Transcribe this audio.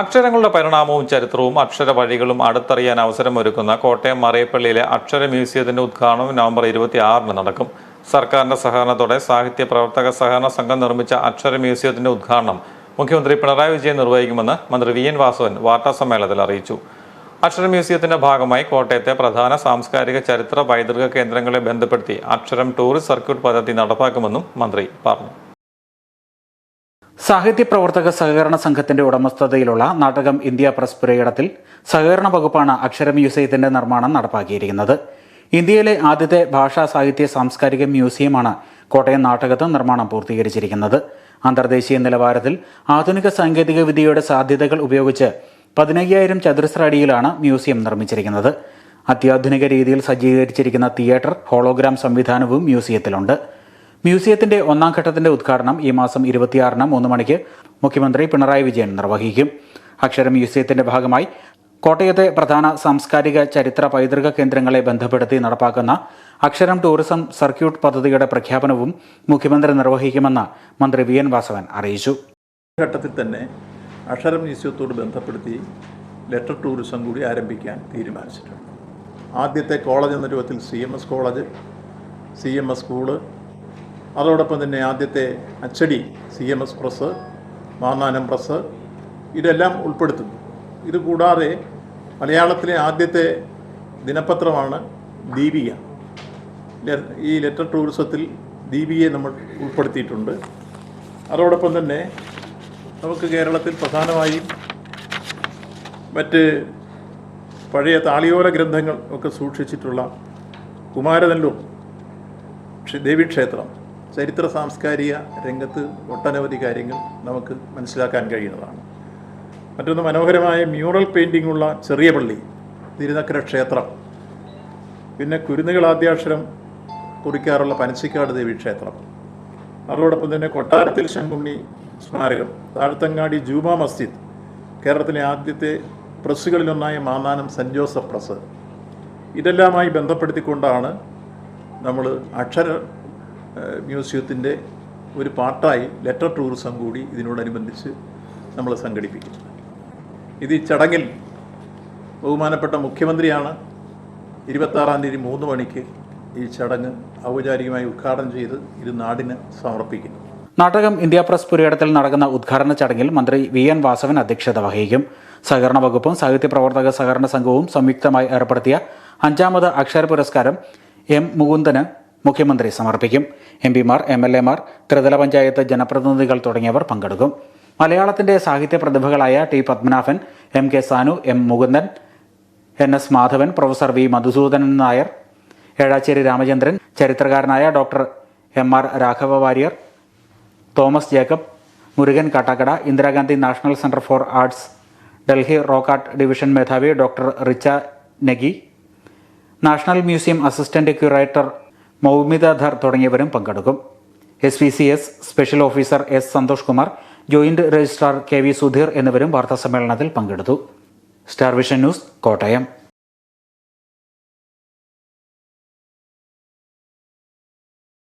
അക്ഷരങ്ങളുടെ പരിണാമവും ചരിത്രവും അക്ഷര വഴികളും അടുത്തറിയാൻ അവസരമൊരുക്കുന്ന കോട്ടയം മറയപ്പള്ളിയിലെ അക്ഷര മ്യൂസിയത്തിന്റെ ഉദ്ഘാടനം നവംബർ ഇരുപത്തി ആറിന് നടക്കും. സർക്കാരിന്റെ സഹകരണത്തോടെ സാഹിത്യ പ്രവർത്തക സഹകരണ സംഘം നിർമ്മിച്ച അക്ഷര മ്യൂസിയത്തിന്റെ ഉദ്ഘാടനം മുഖ്യമന്ത്രി പിണറായി വിജയൻ നിർവഹിക്കുമെന്ന് മന്ത്രി വി എൻ വാസവൻ വാർത്താസമ്മേളനത്തിൽ അറിയിച്ചു. അക്ഷര മ്യൂസിയത്തിന്റെ ഭാഗമായി കോട്ടയത്തെ പ്രധാന സാംസ്കാരിക ചരിത്ര പൈതൃക കേന്ദ്രങ്ങളെ ബന്ധപ്പെടുത്തി അക്ഷരം ടൂറിസ്റ്റ് സർക്യൂട്ട് പദ്ധതി നടപ്പാക്കുമെന്നും മന്ത്രി പറഞ്ഞു. സാഹിത്യ പ്രവർത്തക സഹകരണ സംഘത്തിന്റെ ഉടമസ്ഥതയിലുള്ള നാടകം ഇന്ത്യ പ്രസ് പുരയിടത്തിൽ സഹകരണ വകുപ്പാണ് അക്ഷര മ്യൂസിയത്തിന്റെ നിർമ്മാണം നടപ്പാക്കിയിരിക്കുന്നത്. ഇന്ത്യയിലെ ആദ്യത്തെ ഭാഷാ സാഹിത്യ സാംസ്കാരിക മ്യൂസിയമാണ് കോട്ടയം നാട്ടകത്ത് നിർമ്മാണം പൂർത്തീകരിച്ചിരിക്കുന്നത്. അന്തർദേശീയ നിലവാരത്തിൽ ആധുനിക സാങ്കേതിക വിദ്യയുടെ സാധ്യതകൾ ഉപയോഗിച്ച് പതിനയ്യായിരം ചതുരശ്ര അടിയിലാണ് മ്യൂസിയം നിർമ്മിച്ചിരിക്കുന്നത്. അത്യാധുനിക രീതിയിൽ സജ്ജീകരിച്ചിരിക്കുന്ന തിയേറ്റർ ഹോളോഗ്രാം സംവിധാനവും മ്യൂസിയത്തിലുണ്ട്. മ്യൂസിയത്തിന്റെ ഒന്നാം ഘട്ടത്തിന്റെ ഉദ്ഘാടനം ഈ മാസം ഇരുപത്തിയാറിന് മൂന്ന് മണിക്ക് മുഖ്യമന്ത്രി പിണറായി വിജയൻ നിർവഹിക്കും. അക്ഷര മ്യൂസിയത്തിന്റെ ഭാഗമായി കോട്ടയത്തെ പ്രധാന സാംസ്കാരിക ചരിത്ര പൈതൃക കേന്ദ്രങ്ങളെ ബന്ധപ്പെടുത്തി നടപ്പാക്കുന്ന അക്ഷരം ടൂറിസം സർക്യൂട്ട് പദ്ധതിയുടെ പ്രഖ്യാപനവും മുഖ്യമന്ത്രി നിർവഹിക്കുമെന്ന് മന്ത്രി വി എൻ വാസവൻ അറിയിച്ചു. ഘട്ടത്തിൽ തന്നെ അക്ഷരം മ്യൂസിയത്തോട് ബന്ധപ്പെടുത്തി ലെറ്റർ ടൂറിസം കൂടി ആരംഭിക്കാൻ തീരുമാനിച്ചിട്ടുണ്ട്. ആദ്യത്തെ കോളേജ് എന്ന രൂപത്തിൽ C M S college C M S school അതോടൊപ്പം തന്നെ ആദ്യത്തെ അച്ചടി C M S press Mannanam press ഇതെല്ലാം ഉൾപ്പെടുത്തുന്നു. ഇതുകൂടാതെ മലയാളത്തിലെ ആദ്യത്തെ ദിനപത്രമാണ് ദീപിക. ഈ ലെറ്റർ ടൂറിസത്തിൽ ദീപികയെ നമ്മൾ ഉൾപ്പെടുത്തിയിട്ടുണ്ട്. അതോടൊപ്പം തന്നെ നമുക്ക് കേരളത്തിൽ പ്രധാനമായും മറ്റ് പഴയ താളിയോല ഗ്രന്ഥങ്ങൾ ഒക്കെ സൂക്ഷിച്ചിട്ടുള്ള കുമാരനെല്ലൂർ ക്ഷേ- ദേവീക്ഷേത്രം. ചരിത്ര സാംസ്കാരിക രംഗത്ത് ഒട്ടനവധി കാര്യങ്ങൾ നമുക്ക് മനസ്സിലാക്കാൻ കഴിയുന്നതാണ്. മറ്റൊന്ന് മനോഹരമായ മ്യൂറൽ പെയിന്റിംഗ് ഉള്ള ചെറിയ പള്ളി തിരുനക്കര ക്ഷേത്രം. പിന്നെ കുരുന്നുകൾ ആദ്യാക്ഷരം കുറിക്കാറുള്ള പനച്ചിക്കാട് ദേവി ക്ഷേത്രം. അതോടൊപ്പം തന്നെ കൊട്ടാരത്തിൽ ശങ്കുണ്ണി സ്മാരകം താഴത്തങ്ങാടി ജൂമ മസ്ജിദ് കേരളത്തിലെ ആദ്യത്തെ പ്രസ്സുകളിലൊന്നായ മാന്നാനം സെന്റ് ജോസഫ് പ്രസ്. ഇതെല്ലാമായി ബന്ധപ്പെടുത്തിക്കൊണ്ടാണ് നമ്മൾ അക്ഷര മ്യൂസിയത്തിന്റെ ഒരു പാർട്ടായി ലെറ്റർ ടൂറിസം കൂടി ഇതിനോടനുബന്ധിച്ച് നമ്മൾ സംഘടിപ്പിക്കും ഇത് ഈ ചടങ്ങിൽ ബഹുമാനപ്പെട്ട മുഖ്യമന്ത്രിയാണ് ഇരുപത്താറാം തീയതി മൂന്ന് മണിക്ക് ഈ ചടങ്ങ് ഔപചാരികമായി ഉദ്ഘാടനം ചെയ്ത് ഇത് നാടിന് സമർപ്പിക്കുന്നു. നാടകം ഇന്ത്യ പ്രസ് പുരയിടത്തിൽ നടക്കുന്ന ഉദ്ഘാടന ചടങ്ങിൽ മന്ത്രി വി എൻ വാസവൻ അധ്യക്ഷത വഹിക്കും. സഹകരണ വകുപ്പും സാഹിത്യ പ്രവർത്തക സഹകരണ സംഘവും സംയുക്തമായി ഏർപ്പെടുത്തിയ അഞ്ചാമത് അക്ഷര പുരസ്കാരം എം മുകുന്ദന് മുഖ്യമന്ത്രി സമർപ്പിക്കും. എം പിമാർ എം എൽ എമാർ ത്രിതല പഞ്ചായത്ത് ജനപ്രതിനിധികൾ തുടങ്ങിയവർ പങ്കെടുക്കും. മലയാളത്തിന്റെ സാഹിത്യ പ്രതിഭകളായ T Padmanabhan M K Sanu M Mukundan N S Madhavan professor V Madhusoodanan Nair Ezhacheri Ramachandran ചരിത്രകാരനായ doctor M R Raghava Warrier Thomas Jacob Murukan Kattakada Indira Gandhi National Centre for Arts Delhi rock art division മേധാവി doctor Richa Negi national museum assistant curator Moumita Dhar തുടങ്ങിയവരും പങ്കെടുക്കും. S V C S special officer S Santhosh Kumar joint registrar K V Sudheer എന്നിവരും വാർത്താസമ്മേളനത്തിൽ പങ്കെടുത്തു. Star Vision News Kottayam.